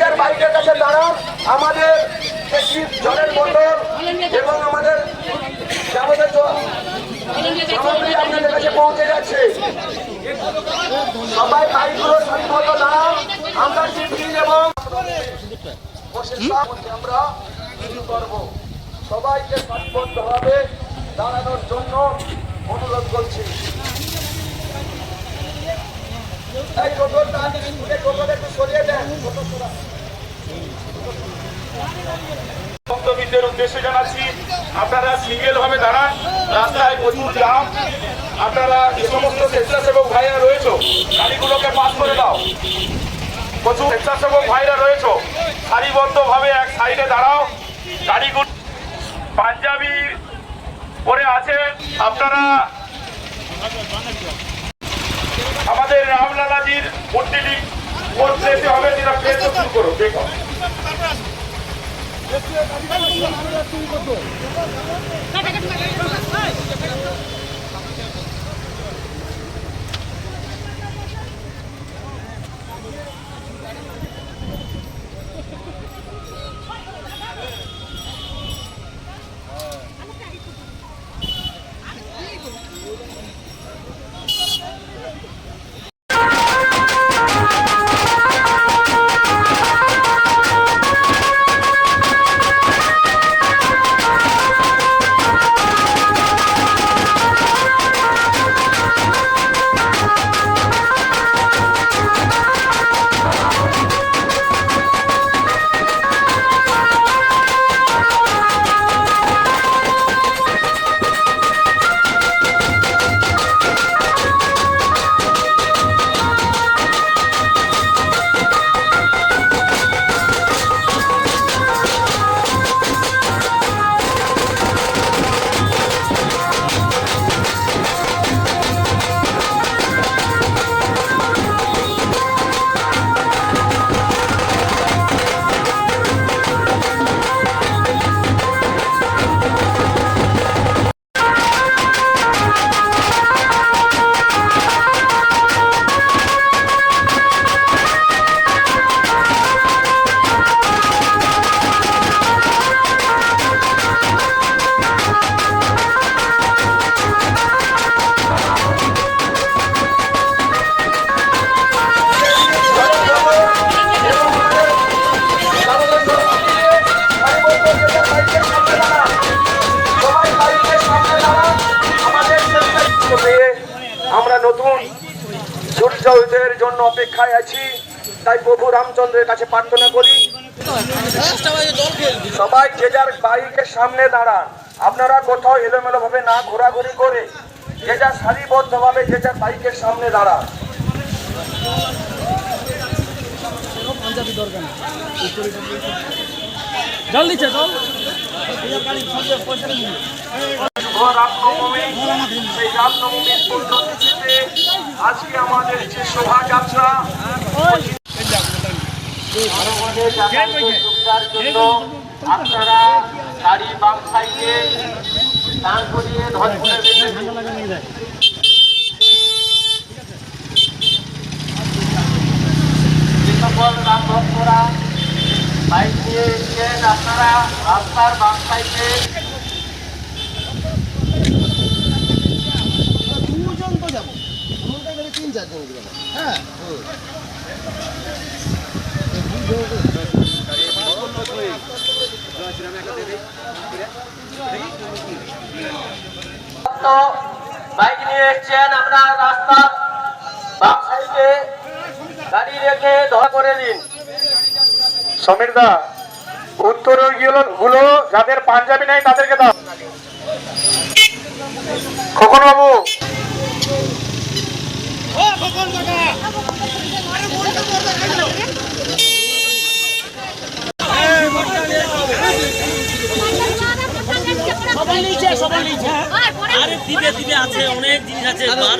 যার বাইকের কাছে দাঁড়ান। আমাদের জলের বোতল এবং আমাদের সামগ্রী আপনাদের কাছে পৌঁছে যাচ্ছে। সবাই বাইকগুলো সারিবদ্ধ দাঁড়ান। আমরা টিফিন এবং আমরা শুরু করব। সবাইকে সারিবদ্ধভাবে দাঁড়ানোর জন্য অনুরোধ করছি। এই জানাচ্ছি, আপনারা সিঙ্গেল দাঁড়ান, রাস্তায় প্রচুর জাম আপনারা যে সমস্ত স্বেচ্ছাসেবক ভাইরা রয়েছে, গাড়িগুলোকে পাস করে দাও। প্রচুর স্বেচ্ছাসেবক ভাইরা রয়েছে সারিবদ্ধ ভাবে এক সাইডে দাঁড়াও। গাড়িগুলো পাঞ্জাবি পরে আছেন, আপনারা আমাদের রামলালাজির মূর্তিটি প্লেসে হবে যেটা পেট শুরু করো দেখো অপেক্ষায় আছি তাই প্রভু রামচন্দ্রের কাছে প্রার্থনা করি। সবাই যে যার বাইকের সামনে দাঁড়ান আপনারা কোথাও এলোমেলো ভাবে না ঘোরাঘুরি করে যে যার সারিবদ্ধ ভাবে যে যার বাইকের সামনে দাঁড়ান। রামনবমী সেই রামনবমীর পূর্ণতিথিতে আজকে আমাদের যে শোভাযাত্রা, আপনারা গাড়ি বাম সাইডে দাঁড় করিয়ে ধর সকল রাম ভক্তরা বাইক নিয়ে আপনারা রাস্তার বাম সাইডে দুজন তো যাব দুটা গেলে তিন চারজন হ্যাঁ। বাইক নিয়ে এসছেন আমরা রাস্তা বাম সাইডে গাড়ি রেখে ধরা করে দিন। সমীর দা উত্তরগুলো যাদের পাঞ্জাবি নাই তাদেরকে দাও। খোকন বাবু। সবাই নিচে সবাই নিচে আরে দিবে দিবে আছে অনেক জিনিস আছে বার।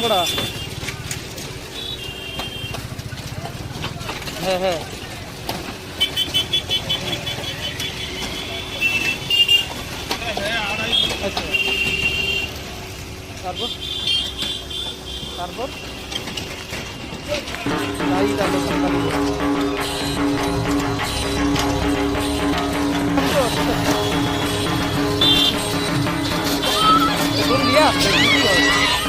করা হ্যাঁ হ্যাঁ আচ্ছা তারপর তারপর তাই তারপর তারপর এখন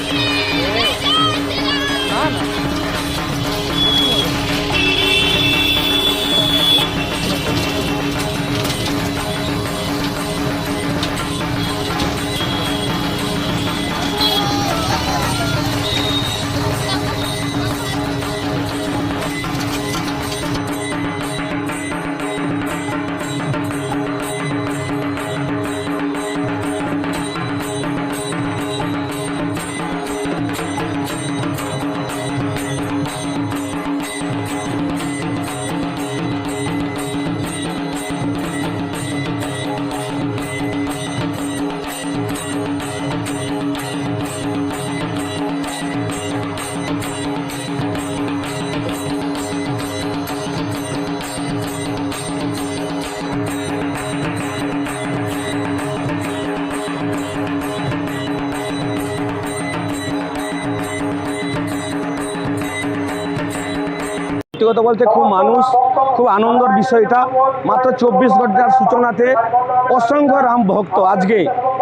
কথা বলতে খুব মানুষ, খুব আনন্দের বিষয় এটা। মাত্র চব্বিশ ঘণ্টার সূচনাতে অসংখ্য রাম ভক্ত আজকে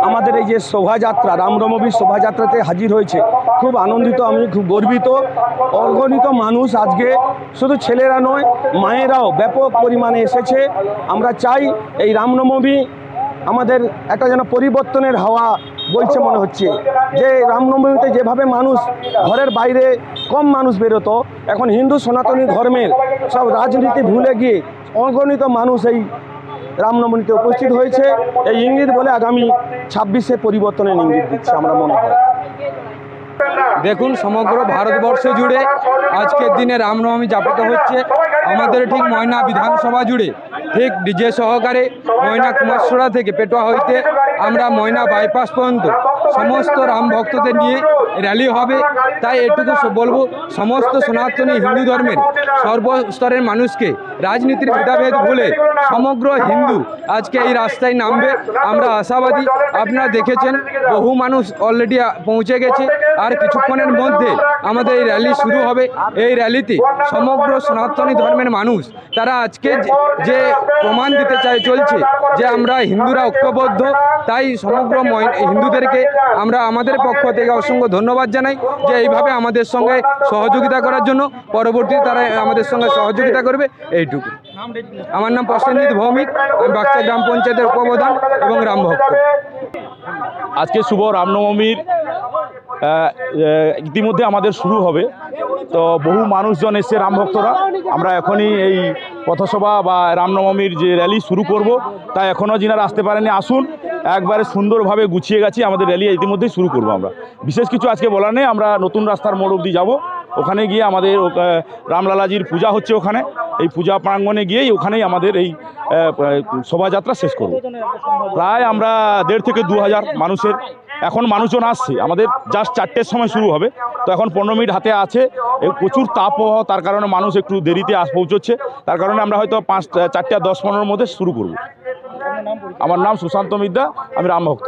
আমাদের এই যে শোভাযাত্রা রামরমবীর শোভাযাত্রাতে হাজির হয়েছে। খুব আনন্দিত, আমি খুব গর্বিত। অগণিত মানুষ আজকে শুধু ছেলেরা নয়, মায়েরাও ব্যাপক পরিমাণে এসেছে। আমরা চাই এই রামনবমী আমাদের একটা যেন পরিবর্তনের হাওয়া বইছে মনে হচ্ছে যে রামনবমীতে যেভাবে মানুষ ঘরের বাইরে কম মানুষ বেরোতো, এখন হিন্দু সনাতনী ধর্মের সব রাজনীতি ভুলে গিয়ে অগণিত মানুষ এই রামনবমীতে উপস্থিত হয়েছে। এই ইঙ্গিত বলে আগামী ছাব্বিশে পরিবর্তনের ইঙ্গিত দিচ্ছে, আমরা মনে হয় দেখুন, সমগ্র ভারতবর্ষ জুড়ে আজকের দিনে রামনবমী যাপিত হচ্ছে। আমাদের ঠিক ময়না বিধানসভা জুড়ে ঠিক ডিজে সহকারে ময়না কুমারসোড়া থেকে পেটোয়া হইতে আমরা ময়না বাইপাস পর্যন্ত সমস্ত রাম ভক্তদের নিয়ে র্যালি হবে। তাই এটুকু বলব, সমস্ত সনাতনী হিন্দু ধর্মের সর্বস্তরের মানুষকে রাজনীতির ভেদাভেদ ভুলে সমগ্র হিন্দু আজকে এই রাস্তায় নামবে। আমরা আশাবাদী, আপনারা দেখেছেন, বহু মানুষ অলরেডি পৌঁছে গেছে। আর কিছুক্ষণের মধ্যে আমাদের এই র্যালি শুরু হবে। এই র্যালিতে সমগ্র সনাতনী ধর্মের মানুষ, তারা আজকে যে- প্রমাণ দিতে চাই চলছে যে আমরা হিন্দুরা ঐক্যবদ্ধ, তাই সমগ্র হিন্দুদেরকে আমরা আমাদের পক্ষ থেকে অসংখ্য ধন্যবাদ জানাই যে এইভাবে আমাদের সঙ্গে সহযোগিতা করার জন্য পরবর্তী তারা আমাদের সঙ্গে সহযোগিতা করবে, এইটুকু। আমার নাম প্রসেনজিৎ ভৌমিক, আমি বাক্সা গ্রাম পঞ্চায়েতের উপপ্রধান এবং রামভক্ত। আজকে শুভ রামনবমীর ইতিমধ্যে আমাদের শুরু হবে। তো বহু মানুষজন এসছে, রাম ভক্তরা। আমরা এখনই এই পথসভা বা রামনবমীর যে র্যালি শুরু করব। তাই এখনও যিনারা আসতে পারেনি আসুন। একবারে সুন্দরভাবে গুছিয়ে গেছি, আমাদের র্যালি ইতিমধ্যেই শুরু করব আমরা। বিশেষ কিছু আজকে বলার নেই, আমরা নতুন রাস্তার মোড় অবধি যাব। ওখানে গিয়ে আমাদের রামলালাজির পূজা হচ্ছে ওখানে। এই পূজা প্রাঙ্গণে গিয়েই ওখানেই আমাদের এই শোভাযাত্রা শেষ করব। প্রায় আমরা দেড় থেকে দু হাজার মানুষের এখন মানুষজন আসছে। আমাদের জাস্ট চারটের সময় শুরু হবে। তো এখন পনেরো মিনিট হাতে আছে। প্রচুর তাপপ্রবাহ, তার কারণে মানুষ একটু দেরিতে আস পৌঁছচ্ছে। তার কারণে আমরা হয়তো পাঁচ চারটে, দশ, পনেরোর মধ্যে শুরু করব। আমার নাম সুশান্ত মিদ্যা, আমি রামভক্ত।